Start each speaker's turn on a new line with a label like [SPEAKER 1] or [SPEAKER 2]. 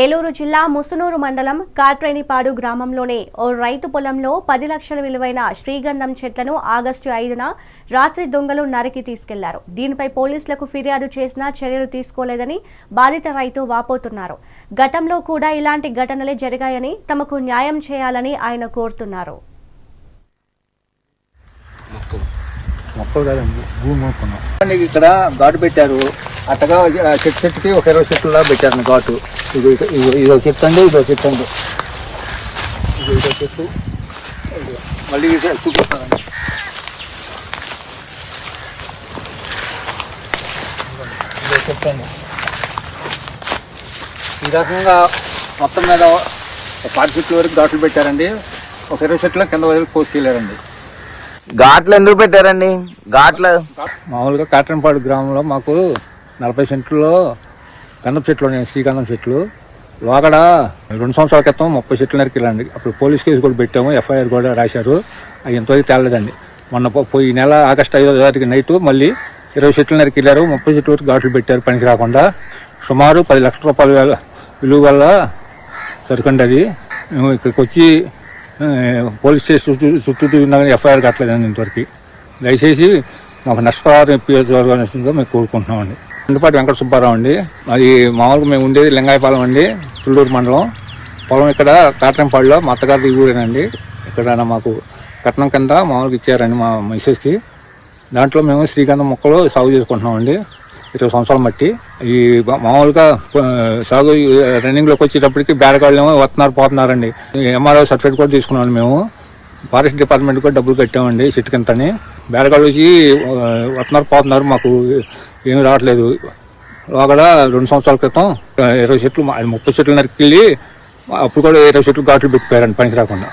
[SPEAKER 1] ఏలూరు జిల్లా ముసునూరు మండలం కాట్రేనిపాడు గ్రామంలోని ఓ రైతు పొలంలో పది లక్షల విలువైన శ్రీగంధం చెట్లను ఆగస్టు ఐదున రాత్రి దొంగలు నరికి తీసుకెళ్ళారు. దీనిపై పోలీసులకు ఫిర్యాదు చేసినా చర్యలు తీసుకోలేదని బాధిత రైతు వాపోతున్నారు. గతంలో కూడా ఇలాంటి ఘటనలే జరిగాయని తమకు న్యాయం చేయాలని ఆయన కోరుతున్నారు.
[SPEAKER 2] ఇక్కడ ఘాటు పెట్టారు. అట్టగా చెట్టు చెట్టుకి ఒక ఇరవై చెట్లులా పెట్టారు ఘాటు. ఇది ఇది ఇదో చెట్టు అండి ఇదో చెట్టు అండి. ఇది చెట్టు. మళ్ళీ చూపిస్తానండి ఇదో చెట్టు అండి. ఈ రకంగా మొత్తం మీద ఒక పాతి చెట్ల వరకు ఘాట్లు పెట్టారండి. ఒక ఇరవై చెట్ల కింద వరకు కోసుకెళ్ళారండి
[SPEAKER 3] ఘాట్లు ఎందుకు పెట్టారండి? ఘాట్లు
[SPEAKER 4] మామూలుగా కాటన్పాడు గ్రామంలో మాకు నలభై సెంట్లలో గంధం చెట్లు ఉన్నాయి శ్రీగంధం చెట్లు. లోగడ రెండు సంవత్సరాల క్రితం ముప్పై చెట్లు నరికిలండి అప్పుడు పోలీస్ కేసు కూడా పెట్టాము ఎఫ్ఐఆర్ కూడా రాశారు. అది ఎంతవరకు తేలలేదండి. మొన్న పోయి నెల ఆగస్టు ఐదో తారీఖు నైట్ మళ్ళీ ఇరవై చెట్లు నరికెళ్ళారు ముప్పై చెట్ల వరకు ఘాట్లు పెట్టారు పనికి రాకుండా. సుమారు పది లక్షల రూపాయల వేల విలువ వల్ల సరుకండి అది. మేము ఇక్కడికి వచ్చి పోలీస్ స్టేషన్ చుట్టూ చుట్టూ తిరిగినా కానీ ఎఫ్ఐఆర్ కట్టలేదండి ఇంతవరకు. దయచేసి మాకు నష్టపరిహారం ఇప్పించాలని మేము కోరుకుంటున్నామండి. ఎండపాటి వెంకట సుబ్బారావు అండి. అది మామూలుగా మేము ఉండేది లింగాయపాలెం అండి తుళ్ళూరు మండలం. పొలం ఇక్కడ కాటంపాడులో మా అత్తగారి ఊరేనండి. ఇక్కడ మాకు కట్నం కింద మామూలుగా ఇచ్చారండి మా మిస్సెస్కి దాంట్లో మేము శ్రీగంధం మొక్కలు సాగు చేసుకుంటున్నామండి. ఇరవై సంవత్సరాలు బట్టి ఈ మామూలుగా సాగు రన్నింగ్లోకి వచ్చేటప్పటికి బేరగాళ్ళు ఏమో వస్తున్నారు పోతున్నారండి. ఎంఆర్ఓ సర్టిఫికేట్ కూడా తీసుకున్నాం మేము. ఫారెస్ట్ డిపార్ట్మెంట్ కూడా డబ్బులు కట్టామండి చెట్టు కింతని బేరగాళ్ళు వచ్చి వస్తున్నారు పోతున్నారు మాకు. ఏమి రావట్లేదు. అక్కడ రెండు సంవత్సరాల క్రితం ఇరవై చెట్లు ముప్పై చెట్లు నరికి అప్పుడు కూడా ఇరవై చెట్లు ఘాట్లు పెట్టిపోయారండి పనికి రాకుండా.